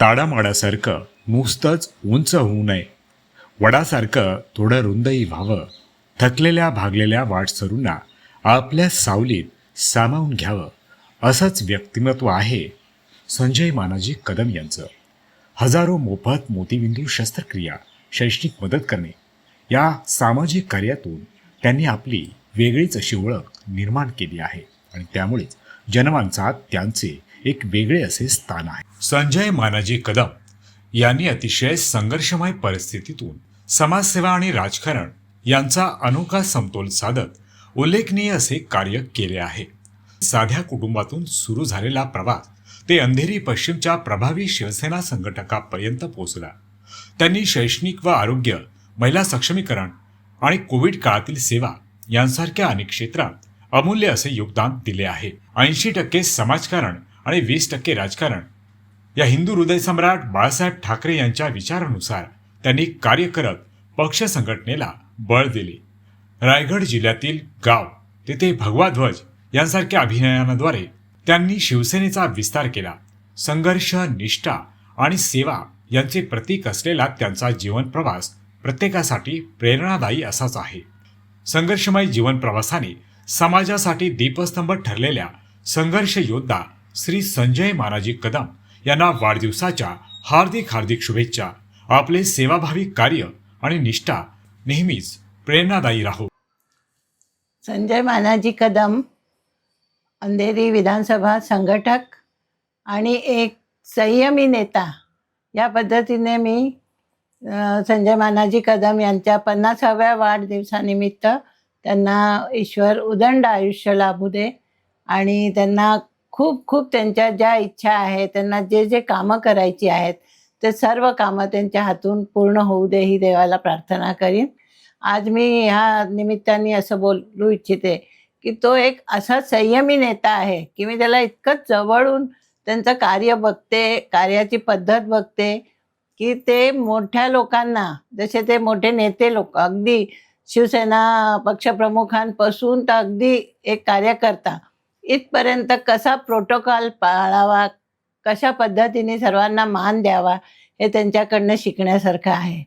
ताडामाडासारखं नुसतंच उंच होऊ नये. वडासारखं थोडं रुंदही व्हावं. थकलेल्या भागलेल्या वाटसरूंना आपल्या सावलीत सामावून घ्यावं. असंच व्यक्तिमत्व आहे संजय मानाजी कदम यांचं. हजारो मोफत मोतीबिंदू शस्त्रक्रिया शैक्षणिक मदत करणे. या सामाजिक कार्यातून त्यांनी आपली वेगळीच अशी ओळख निर्माण केली आहे आणि त्यामुळेच जनमानसात त्यांचे एक वेगळे असे स्थान आहे. संजय मानाजी कदम यांनी अतिशय संघर्षमय परिस्थितीतून समाजसेवा आणि राजकारण यांचा अनोखा समतोल साधत उल्लेखनीय असे कार्य केले आहे. साध्या कुटुंबातून सुरू झालेला प्रवास ते अंधेरी पश्चिमच्या प्रभावी शिवसेना संघटकापर्यंत पोहोचला. त्यांनी शैक्षणिक व आरोग्य महिला सक्षमीकरण आणि कोविड काळातील सेवा यांसारख्या अनेक क्षेत्रात अमूल्य असे योगदान दिले आहे. ऐंशी टक्के समाजकारण आणि वीस टक्के राजकारण. या हिंदू हृदय सम्राट बाळासाहेब ठाकरे यांच्या विचारानुसार त्यांनी कार्य करत पक्ष संघटनेला बळ दिले. रायगड जिल्ह्यातील गाव तेथे भगवा ध्वज यांसारख्या अभिनयानाद्वारे त्यांनी शिवसेनेचा विस्तार केला. संघर्ष निष्ठा आणि सेवा यांचे प्रतीक असलेला त्यांचा जीवन प्रवास प्रत्येकासाठी प्रेरणादायी असाच आहे. संघर्षमय जीवन प्रवासाने समाजासाठी दीपस्तंभ ठरलेल्या संघर्ष योद्धा श्री संजय महाराजी कदम यांना वाढदिवसाच्या हार्दिक हार्दिक शुभेच्छा. आपले सेवाभावी कार्य आणि निष्ठा नेहमीच प्रेरणादायी राहो. संजय मानाजी कदम अंधेरी विधानसभा संघटक आणि एक संयमी नेता. या पद्धतीने मी संजय मानाजी कदम यांच्या पन्नासाव्या वाढदिवसानिमित्त त्यांना ईश्वर उदंड आयुष्य लाभू दे आणि त्यांना खूप खूप त्यांच्या ज्या इच्छा आहेत त्यांना जे जे कामं करायची आहेत ते सर्व कामं त्यांच्या हातून पूर्ण होऊ दे ही देवाला प्रार्थना करीन. आज मी ह्या निमित्ताने असं बोलू इच्छिते की तो एक असा संयमी नेता आहे की मी त्याला इतकं जवळून त्यांचं कार्य बघते कार्याची पद्धत बघते की ते मोठ्या लोकांना जसे ते मोठे नेते लोक अगदी शिवसेना पक्षप्रमुखांपासून तर अगदी एक कार्यकर्ता इथपर्यंत कसा प्रोटोकॉल पाळावा कशा पद्धतीने सर्वांना मान द्यावा हे त्यांच्याकडनं शिकण्यासारखं आहे.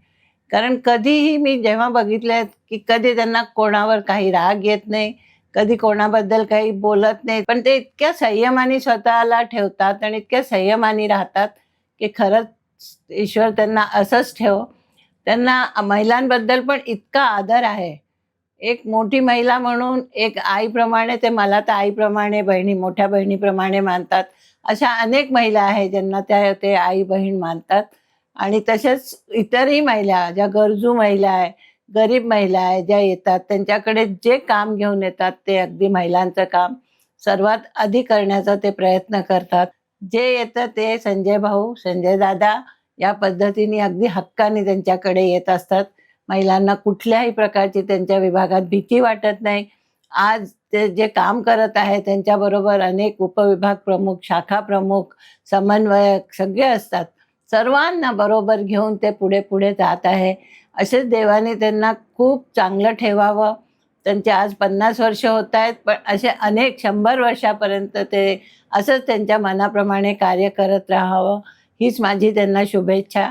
कारण कधीही मी जेव्हा बघितलं की कधी त्यांना कोणावर काही राग येत नाही कधी कोणाबद्दल काही बोलत नाही पण ते इतक्या संयमाने स्वतःला ठेवतात आणि इतक्या संयमाने राहतात की खरंच ईश्वर त्यांना असंच ठेव. त्यांना महिलांबद्दल पण इतका आदर आहे. एक मोठी महिला म्हणून एक आईप्रमाणे ते मला तर आईप्रमाणे बहिणी मोठ्या बहिणीप्रमाणे मानतात. अशा अनेक महिला आहेत ज्यांना त्या ते आई बहीण मानतात. आणि तसेच इतरही महिला ज्या गरजू महिला आहे गरीब महिला आहे ज्या येतात त्यांच्याकडे जे काम घेऊन येतात ते अगदी महिलांचं काम सर्वात आधी करण्याचा ते प्रयत्न करतात. जे येतं ते संजय भाऊ संजय दादा या पद्धतीने अगदी हक्काने त्यांच्याकडे येत असतात. महिलांना कुठल्याही प्रकारची त्यांच्या विभागात भीती वाटत नाही. आज ते जे काम करत आहे त्यांच्याबरोबर अनेक उपविभाग प्रमुख शाखा प्रमुख समन्वयक सगळे असतात. सर्वांना बरोबर घेऊन ते पुढे पुढे जात आहे. असेच देवाने त्यांना खूप चांगलं ठेवावं. त्यांचे आज पन्नास वर्ष होत आहेत पण असे अनेक शंभर वर्षापर्यंत ते असंच त्यांच्या मनाप्रमाणे कार्य करत राहावं. हीच माझी त्यांना शुभेच्छा.